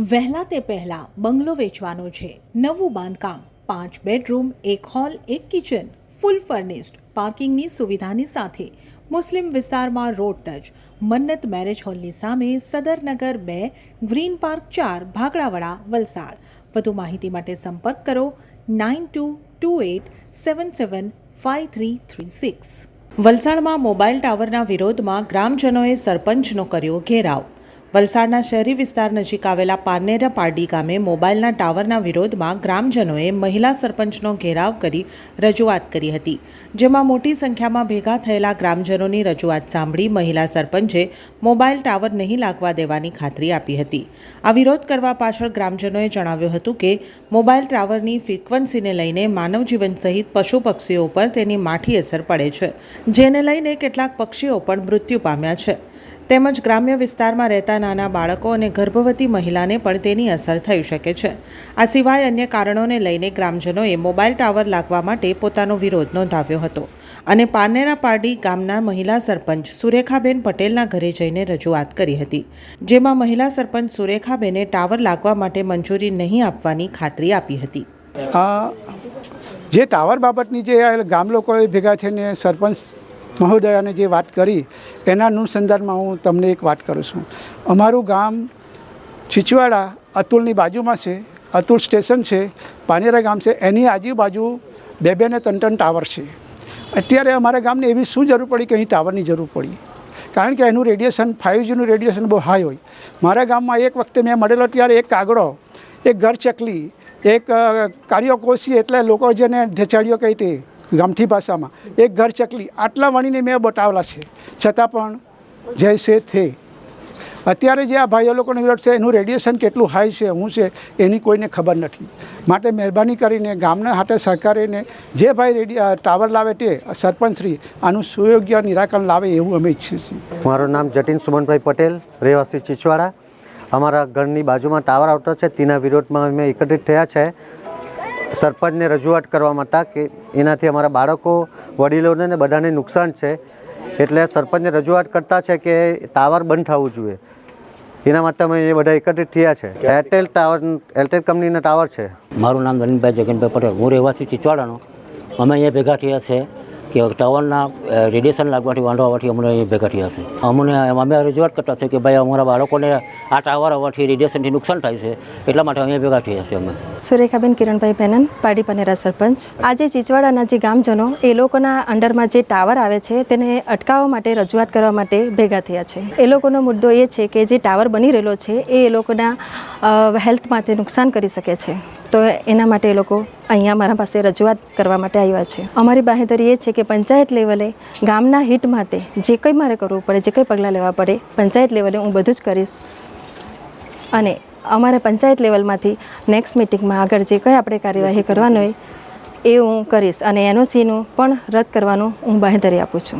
વહેલા તે પહેલા બંગલો વેચવાનો છે. નવું બાંધકામ, પાંચ બેડરૂમ, એક હોલ, એક કિચન, ફૂલ ફર્નિશ્ડ, પાર્કિંગની સુવિધાની સાથે. મુસ્લિમ વિસ્તારમાં રોડ ટચ, મન્નત મેરેજ હોલની સામે સદરનગર બે, ગ્રીન પાર્ક ચાર, ભાગડાવાડા, વલસાડ. વધુ માહિતી માટે સંપર્ક કરો nine two two eight seven seven five three three six. વલસાડમાં મોબાઈલ ટાવરના વિરોધમાં ગ્રામજનોએ સરપંચનો કર્યો ઘેરાવ. વલસાડના શહેરી વિસ્તાર નજીક આવેલા પારનેરા પારડી ગામે મોબાઈલના ટાવરના વિરોધમાં ગ્રામજનોએ મહિલા સરપંચનો ઘેરાવ કરી રજૂઆત કરી હતી, જેમાં મોટી સંખ્યામાં ભેગા થયેલા ગ્રામજનોની રજૂઆત સાંભળી મહિલા સરપંચે મોબાઈલ ટાવર નહીં લાગવા દેવાની ખાતરી આપી હતી. આ વિરોધ કરવા પાછળ ગ્રામજનોએ જણાવ્યું હતું કે, મોબાઈલ ટાવરની ફ્રીક્વન્સીને લઈને માનવજીવન સહિત પશુ પક્ષીઓ પર તેની માઠી અસર પડે છે, જેને લઈને કેટલાક પક્ષીઓ પણ મૃત્યુ પામ્યા છે. તેમજ ગ્રામ્ય વિસ્તારમાં રહેતા નાના બાળકો અને ગર્ભવતી મહિલાને પણ તેની અસર થઈ શકે છે. આ સિવાય અન્ય કારણોને લઈને ગ્રામજનોએ મોબાઈલ ટાવર લાગવા માટે પોતાનો વિરોધ નોંધાવ્યો હતો અને પારનેરા પારડી ગામના મહિલા સરપંચ સુરેખાબેન પટેલના ઘરે જઈને રજૂઆત કરી હતી. જેમાં મહિલા સરપંચ સુરેખાબેને ટાવર લાગવા માટે મંજૂરી નહીં આપવાની ખાતરી આપી હતી. જે ટાવર બાબતની જે ગામ લોકોએ ભેગા થઈને સરપંચ મહોદયાને જે વાત કરી, એના અનુસંધાનમાં હું તમને એક વાત કરું છું. અમારું ગામ છીચવાડા અતુલની બાજુમાં છે, અતુલ સ્ટેશન છે, પાનેરા ગામ છે, એની આજુબાજુ બે બે ને ત્રણ ત્રણ ટાવર છે. અત્યારે અમારા ગામને એવી શું જરૂર પડી કે અહીં ટાવરની જરૂર પડી? કારણ કે એનું રેડિયેશન ફાઇવ જીનું રેડિયેશન બહુ હાઈ હોય. મારા ગામમાં એક વખતે મેં મળેલો ત્યારે એક કાગડો, એક ઘર ચકલી, એક કાર્યો કોશી એટલે લોકો જેને ઢેચાડ્યો કહી તે ગામઠી ભાષામાં. એક ઘર ચકલી, આટલા વણીને મેં બતાવેલા છે. છતાં પણ જય છે થે. અત્યારે જે આ ભાઈઓ લોકોનો વિરોધ છે, એનું રેડિયેશન કેટલું હાઈ છે શું છે, એની કોઈને ખબર નથી. માટે મહેરબાની કરીને ગામના હાથે સહકારીને જે ભાઈ ટાવર લાવે તે સરપંચશ્રી આનું સુયોગ્ય નિરાકરણ લાવે એવું અમે ઈચ્છીએ છીએ. મારું નામ જતીન સુમનભાઈ પટેલ, રહેવાસી ચીચવાડા. અમારા ઘરની બાજુમાં ટાવર આવતો છે, તેના વિરોધમાં અમે એકત્રિત થયા છે. સરપંચને રજૂઆત કરવામાં હતા કે એનાથી અમારા બાળકો, વડીલોને ને બધાને નુકસાન છે. એટલે સરપંચને રજૂઆત કરતા છે કે ટાવર બંધ થવું જોઈએ. એના માટે અમે એ બધા એકત્રિત થયા છે. એરટેલ ટાવર, એરટેલ કંપનીના ટાવર છે. મારું નામ નલિનભાઈ જગનભાઈ પટેલ. હું રહેવાસી ચિચવાડાનો અમે અહીંયા ભેગા થયા છે કે ટાવરના રેડિયેશન લાગવાથી વાંધો આવવાથી અમને અહીંયા ભેગા થયા છે. અમને, અમે રજૂઆત કરતા છે કે ભાઈ અમારા બાળકોને આ ટાવર આવવાથી રેડિયેશનથી નુકસાન થાય છે. એટલા માટે અહીંયા ભેગા થયા છીએ અમે. સુરેખાબેન કિરણભાઈ પેનન, પાડી પનેરા સરપંચ. આજે ચીચવાડાના જે ગામજનો, એ લોકોના અંડરમાં જે ટાવર આવે છે, તેને અટકાવવા માટે, રજૂઆત કરવા માટે ભેગા થયા છે. એ લોકોનો મુદ્દો એ છે કે જે ટાવર બની રહેલો છે, એ એ લોકોના હેલ્થ માટે નુકસાન કરી શકે છે. તો એના માટે એ લોકો અહીંયા મારા પાસે રજૂઆત કરવા માટે આવ્યા છે. અમારી બાહેધરી એ છે કે પંચાયત લેવલે ગામના હિટ માટે જે કંઈ મારે કરવું પડે, જે કંઈ પગલાં લેવા પડે, પંચાયત લેવલે હું બધું જ કરીશ. અને અમારે પંચાયત લેવલમાંથી નેક્સ્ટ મિટિંગમાં આગળ જે કંઈ આપણે કાર્યવાહી કરવાની હોય, એ હું કરીશ. અને એનઓસીનું પણ રદ કરવાનું હું બાંહેધરી આપું છું.